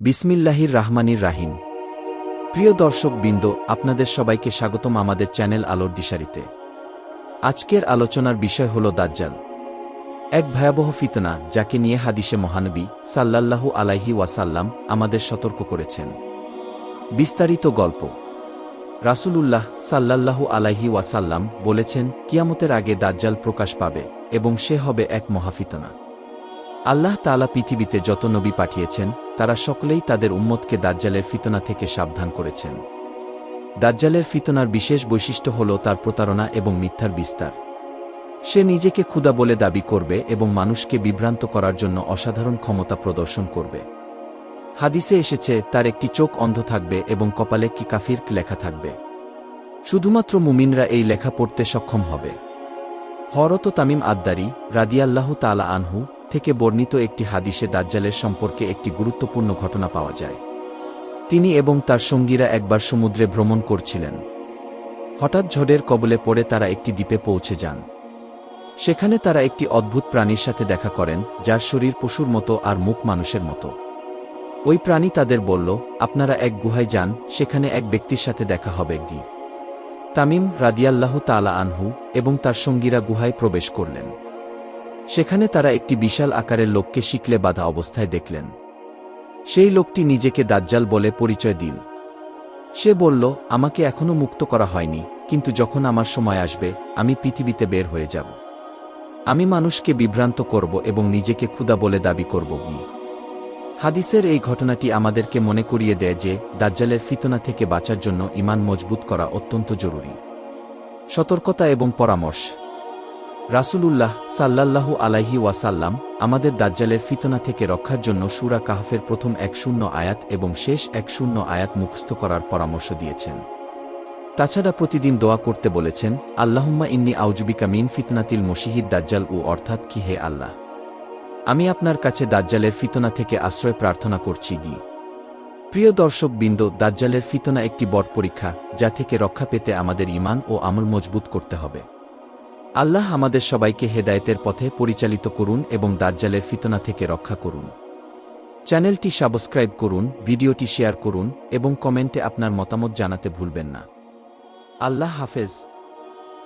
বিসমিল্লাহির রাহমানির রাহিম। প্রিয় দর্শক বৃন্দ আপনাদের সবাইকে স্বাগতম আমাদের চ্যানেল আলোর দিশারিতে। আজকের আলোচনার বিষয় হল দাজ্জাল। এক ভয়াবহ ফিতনা যাকে নিয়ে হাদিসে মহানবী সাল্লাল্লাহু আলাইহি ওয়াসাল্লাম আমাদের সতর্ক করেছেন। বিস্তারিত গল্প। রাসূলুল্লাহ সাল্লাল্লাহু আলাইহি ওয়াসাল্লাম বলেছেন, কিয়ামতের আগে দাজ্জাল প্রকাশ পাবে এবং সে হবে এক মহাফিতনা। আল্লাহ তাআলা পৃথিবীতে যত নবী পাঠিয়েছেন, তারা সকলেই তাদের উম্মতকে দাজ্জালের ফিতনা থেকে সাবধান করেছেন। দাজ্জালের ফিতনার বিশেষ বৈশিষ্ট্য হল তার প্রতারণা এবং মিথ্যার বিস্তার। সে নিজেকে ক্ষুদা বলে দাবি করবে এবং মানুষকে বিভ্রান্ত করার জন্য অসাধারণ ক্ষমতা প্রদর্শন করবে। হাদিসে এসেছে, তার একটি চোখ অন্ধ থাকবে এবং কপালে কি কাফির লেখা থাকবে। শুধুমাত্র মুমিনরা এই লেখা পড়তে সক্ষম হবে। হরত তামিম আদ্দারি রাদিয়াল্লাহু তালা আনহু থেকে বর্ণিত একটি হাদিসে দাজ্জালের সম্পর্কে একটি গুরুত্বপূর্ণ ঘটনা পাওয়া যায়। তিনি এবং তার সঙ্গীরা একবার সমুদ্রে ভ্রমণ করছিলেন। হঠাৎ ঝড়ের কবলে পড়ে তারা একটি দ্বীপে পৌঁছে যান। সেখানে তারা একটি অদ্ভুত প্রাণীর সাথে দেখা করেন, যার শরীর পশুর মতো আর মুখ মানুষের মতো। ওই প্রাণী তাদের বলল, আপনারা এক গুহায় যান, সেখানে এক ব্যক্তির সাথে দেখা হবে গি। তামিম রাদিয়াল্লাহু তালা আনহু এবং তার সঙ্গীরা গুহায় প্রবেশ করলেন। সেখানে তারা একটি বিশাল আকারের লোককে শিকলে বাধা অবস্থায় দেখলেন। সেই লোকটি নিজেকে দাজ্জাল বলে পরিচয় দিল। সে বলল, আমাকে এখনও মুক্ত করা হয়নি, কিন্তু যখন আমার সময় আসবে, আমি পৃথিবীতে বের হয়ে যাব। আমি মানুষকে বিভ্রান্ত করব এবং নিজেকে ক্ষুদা বলে দাবি করব গি হাদিসের এই ঘটনাটি আমাদেরকে মনে করিয়ে দেয় যে, দাজ্জালের ফিতনা থেকে বাঁচার জন্য ইমান মজবুত করা অত্যন্ত জরুরি। সতর্কতা এবং পরামর্শ। রাসূলুল্লাহ সাল্লাল্লাহু আলাইহি ওয়াসাল্লাম আমাদের দাজ্জালের ফিতনা থেকে রক্ষার জন্য সুরা কাহফের প্রথম এক শূন্য আয়াত এবং শেষ এক শূন্য আয়াত মুখস্থ করার পরামর্শ দিয়েছেন। তাছাড়া প্রতিদিন দোয়া করতে বলেছেন, আল্লাহুম্মা ইন্নি আউজুবিকা মিন ফিতনাতিল মসিহিদ দাজ্জাল উ, অর্থাৎ কি হে আল্লাহ? আমি আপনার কাছে দাজ্জালের ফিতনা থেকে আশ্রয় প্রার্থনা করছি গি। প্রিয় দর্শক বিন্দু, দাজ্জালের ফিতনা একটি বড় পরীক্ষা, যা থেকে রক্ষা পেতে আমাদের ইমান ও আমল মজবুত করতে হবে। আল্লাহ আমাদের সবাইকে হেদায়েতের পথে পরিচালিত করুন এবং দাজ্জালের ফিতনা থেকে রক্ষা করুন। চ্যানেলটি সাবস্ক্রাইব করুন, ভিডিওটি শেয়ার করুন এবং কমেন্টে আপনার মতামত জানাতে ভুলবেন না। আল্লাহ হাফেজ।